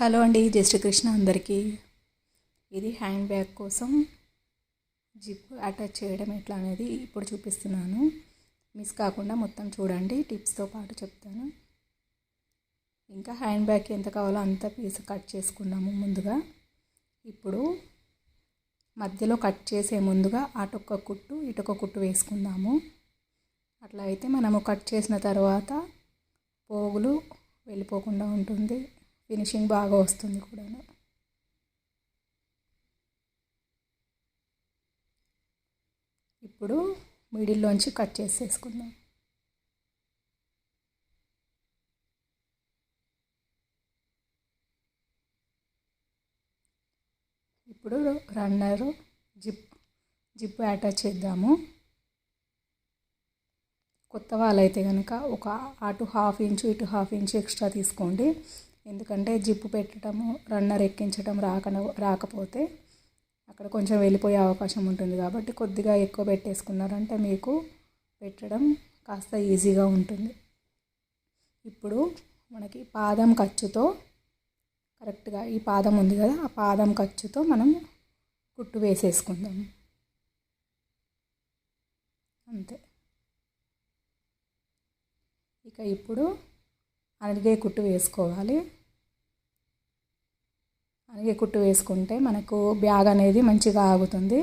Hello అండి జై శ్రీకృష్ణ అందరికీ. ఇది హ్యాండ్ బ్యాగ్ కోసం జిప్ అటాచ్ చేయడం ఎట్లా అనేది ఇప్పుడు చూపిస్తున్నాను. మిస్ కాకుండా మొత్తం చూడండి టిప్స్తో పాటు చెప్తాను. ఇంకా హ్యాండ్ బ్యాగ్కి ఎంత కావాలో అంత పీస్ కట్ చేసుకున్నాము ముందుగా. ఇప్పుడు మధ్యలో కట్ చేసే ముందుగా అటొక్క కుట్టు ఇటొక కుట్టు వేసుకుందాము. అట్లా అయితే మనము కట్ చేసిన తర్వాత పోగులు వెళ్ళిపోకుండా ఉంటుంది. ఫినిషింగ్ బాగా వస్తుంది కూడా ఇప్పుడు మిడిల్లోంచి కట్ చేసేసుకుందాం. ఇప్పుడు రన్నర్ జిప్ జిప్ అటాచ్ చేద్దాము. కొత్త వాళ్ళైతే కనుక ఒక అటు హాఫ్ ఇంచు ఇటు హాఫ్ ఇంచు ఎక్స్ట్రా తీసుకోండి. ఎందుకంటే జిప్పు పెట్టడము రన్నర్ ఎక్కించడం రాక రాకపోతే అక్కడ కొంచెం వెళ్ళిపోయే అవకాశం ఉంటుంది. కాబట్టి కొద్దిగా ఎక్కువ పెట్టేసుకున్నారంటే మీకు పెట్టడం కాస్త ఈజీగా ఉంటుంది. ఇప్పుడు మనకి పాదం ఖర్చుతో కరెక్ట్గా ఈ పాదం ఉంది కదా ఆ పాదం ఖర్చుతో మనం కుట్టు వేసేసుకుందాం. అంతే. ఇక ఇప్పుడు అడిగే కుట్టు వేసుకోవాలి. అలాగే కుట్టు వేసుకుంటే మనకు బ్యాగ్ అనేది మంచిగా ఆగుతుంది.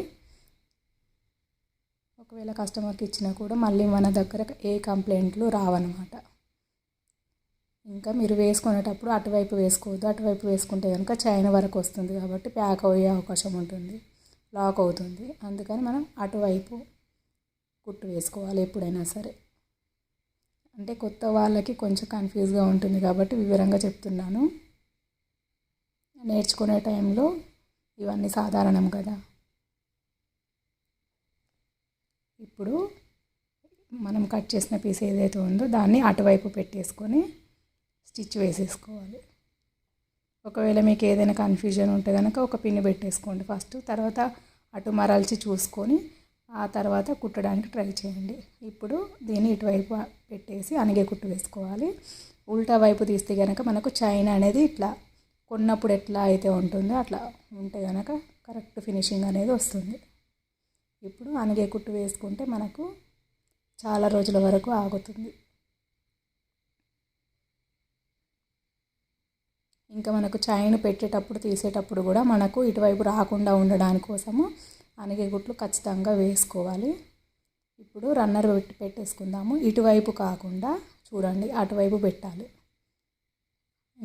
ఒకవేళ కస్టమర్కి ఇచ్చినా కూడా మళ్ళీ మన దగ్గర ఏ కంప్లైంట్లు రావన్నమాట. ఇంకా మీరు వేసుకునేటప్పుడు అటువైపు వేసుకోవద్దు అటువైపు వేసుకుంటే కనుక చైన్ వరకు వస్తుంది కాబట్టి ప్యాక్ అయ్యే అవకాశం ఉంటుంది లాక్ అవుతుంది. అందుకని మనం అటువైపు కుట్టు వేసుకోవాలి ఎప్పుడైనా సరే. అంటే కొత్త వాళ్ళకి కొంచెం కన్ఫ్యూజ్గా ఉంటుంది కాబట్టి వివరంగా చెప్తున్నాను. నేర్చుకునే టైంలో ఇవన్నీ సాధారణం కదా. ఇప్పుడు మనం కట్ చేసిన పీస్ ఏదైతే ఉందో దాన్ని అటువైపు పెట్టేసుకొని స్టిచ్ వేసేసుకోవాలి. ఒకవేళ మీకు ఏదైనా కన్ఫ్యూజన్ ఉంటే కనుక ఒక పిన్ పెట్టేసుకోండి ఫస్ట్ తర్వాత అటు మరల్చి చూసుకొని ఆ తర్వాత కుట్టడానికి ట్రై చేయండి. ఇప్పుడు దీన్ని ఇటువైపు పెట్టేసి అనిగే కుట్టు వేసుకోవాలి. ఉల్టా వైపు తీస్తే కనుక మనకు చైన్ అనేది ఇట్లా కొన్నప్పుడు ఎట్లా అయితే ఉంటుందో అట్లా ఉంటే కనుక కరెక్ట్ ఫినిషింగ్ అనేది వస్తుంది. ఇప్పుడు అనగే కుట్టు వేసుకుంటే మనకు చాలా రోజుల వరకు ఆగుతుంది. ఇంకా మనకు చైన్ పెట్టేటప్పుడు తీసేటప్పుడు కూడా మనకు ఇటువైపు రాకుండా ఉండడానికి కోసము అనగే గుట్లు ఖచ్చితంగా వేసుకోవాలి. ఇప్పుడు రన్నర్ పెట్టి పెట్టేసుకుందాము. ఇటువైపు కాకుండా చూడండి అటువైపు పెట్టాలి.